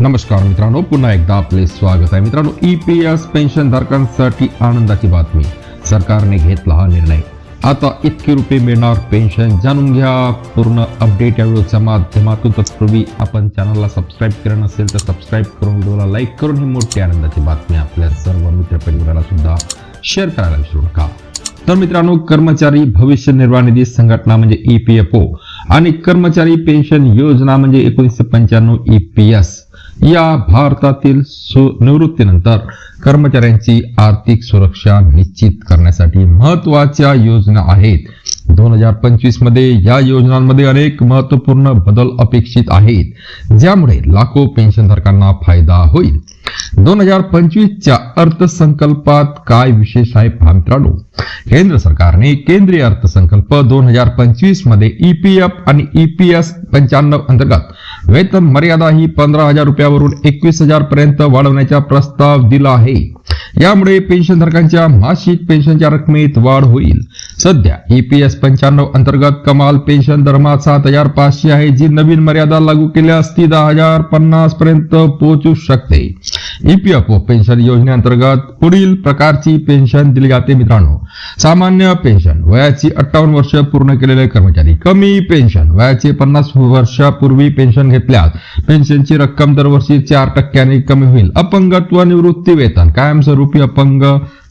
नमस्कार मित्रांनो पुन्हा एकदा आपले स्वागत आहे. मित्रांनो ई पी एस पेन्शन धारकांसाठी आनंदाची बातमी. सरकारने घेतला हा निर्णय. आता इतके रुपये मिळणार पेन्शन जाणून घ्या. पूर्ण अपडेट या व्हिडिओच्या माध्यमातून तत्पूर्वी आपण चॅनलला सबस्क्राईब केलं नसेल तर सबस्क्राईब करून व्हिडिओला लाईक करून ही मोठी आनंदाची बातमी आपल्या सर्व मित्रपरिवाराला सुद्धा शेअर करायला विसरू नका. तर मित्रांनो कर्मचारी भविष्य निर्वाह निधी संघटना म्हणजे ई पी एफ ओ आणि कर्मचारी पेन्शन योजना म्हणजे एकोणीसशे पंच्याण्णव ई पी एस या भारतातील निवृत्तीनंतर कर्मचाऱ्यांची आर्थिक सुरक्षा निश्चित करण्यासाठी महत्त्वाच्या योजना आहेत. दोन हजार पंचवीसमध्ये या योजनांमध्ये अनेक महत्त्वपूर्ण बदल अपेक्षित आहेत. ज्यामुळे लाखो पेन्शनधारकांना फायदा होईल. दोन हजार पंचवीसच्या अर्थसंकल्पात काय विशेष आहे मित्रांनो? केंद्र सरकारने केंद्रीय अर्थसंकल्प दोन हजार पंचवीसमध्ये ईपीएफ आणि ईपीएस पंच्याण्णव अंतर्गत वेतन मर्यादा ही पंधरा हजार रुपयावरून एकवीस हजार पर्यंत वाढवण्याचा प्रस्ताव दिला आहे. यामुळे पेन्शनधारकांच्या मासिक पेन्शनच्या रकमेत वाढ होईल. सध्या ईपीएस पंच्याण्णव अंतर्गत कमाल पेन्शन दरमहा सात हजार पाचशे आहे जी नवीन मर्यादा लागू केल्यास ती दहा हजार पन्नास पर्यंत पोहोचू शकते. ईपीएफओ पेन्शन योजनेअंतर्गत पुढील प्रकारची पेन्शन दिली जाते मित्रांनो. सामान्य पेन्शन वयाची अठ्ठावन्न वर्ष पूर्ण केलेले कर्मचारी कमी पेन्शन वयाचे पन्नास वर्षापूर्वी पेन्शन घेतल्यास पेन्शनची रक्कम दरवर्षी चार टक्क्यांनी कमी होईल. अपंगत्व निवृत्ती वेतन कायमस्वरूपी अपंग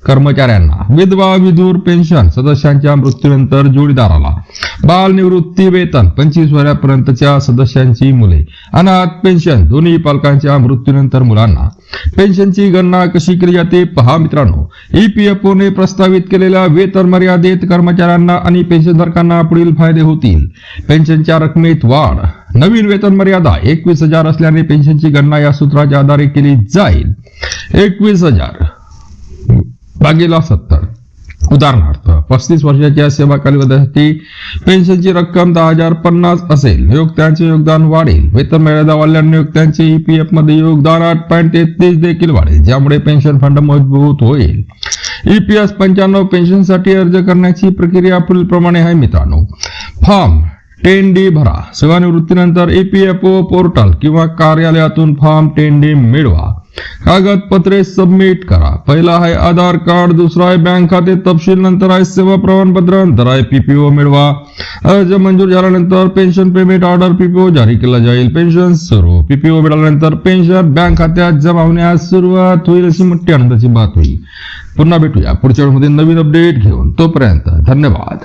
कर्मचाऱ्यांना. विधवा विधूर पेन्शन सदस्यांच्या मृत्यूनंतर जोडीदाराला. बाल निवृत्ती वेतन पंचवीस वर्षापर्यंतच्या सदस्यांची मुले. अनाथ पेन्शन दोन्ही पालकांच्या मृत्यूनंतर मुलांना. पेन्शनची गणना कशी केली जाते? पहा मित्रांनो. ईपीएफओ ने प्रस्तावित केलेल्या वेतन मर्यादेत कर्मचाऱ्यांना आणि पेन्शनधारकांना पुढील फायदे होतील. पेन्शनच्या रकमेत वाढ. नवीन वेतन मर्यादा एकवीस हजार असल्याने पेन्शनची गणना या सूत्राच्या आधारे केली जाईल. एकवीस हजार. भागीला सत्तर. उदाहरणार्थ पस्तीस वर्षाच्या सेवा कालावधीसाठी पेन्शनची रक्कम दहा हजार पन्नास असेल. नियोक्त्यांचे योगदान वाढेल. वेतन मर्यादा वाढल्याने नियोक्त्यांचे ईपीएफमध्ये योगदान आठ पॉईंट तेहतीस देखील वाढेल ज्यामुळे पेन्शन फंड मजबूत होईल. ईपीएस पंच्याण्णव पेन्शनसाठी अर्ज करण्याची प्रक्रिया पुढीलप्रमाणे आहे मित्रांनो. फॉर्म टेन डी भरा. सेवानिवृत्तीनंतर ईपीएफओ पोर्टल किंवा कार्यालयातून फॉर्म टेन डी मिळवा. कागदपत्रे सबमिट करा. पहिला आहे आधार कार्ड दुसरा आहे बँक खाते तपशील नंतर आहे सेवा प्रमाणपत्र नंतर आहे पीपीओ मिळवा. अर्ज मंजूर झाल्यानंतर पेन्शन पेमेंट ऑर्डर पीपीओ जारी केला जाईल. पेन्शन सुरू. पीपीओ मिळाल्यानंतर पेन्शन बँक खात्यात जमा होण्यास सुरुवात होईल अशी मोठी आनंदाची बात होईल पुन्हा भेटूया पुढच्या वेळेमध्ये नवीन अपडेट घेऊन. तोपर्यंत धन्यवाद.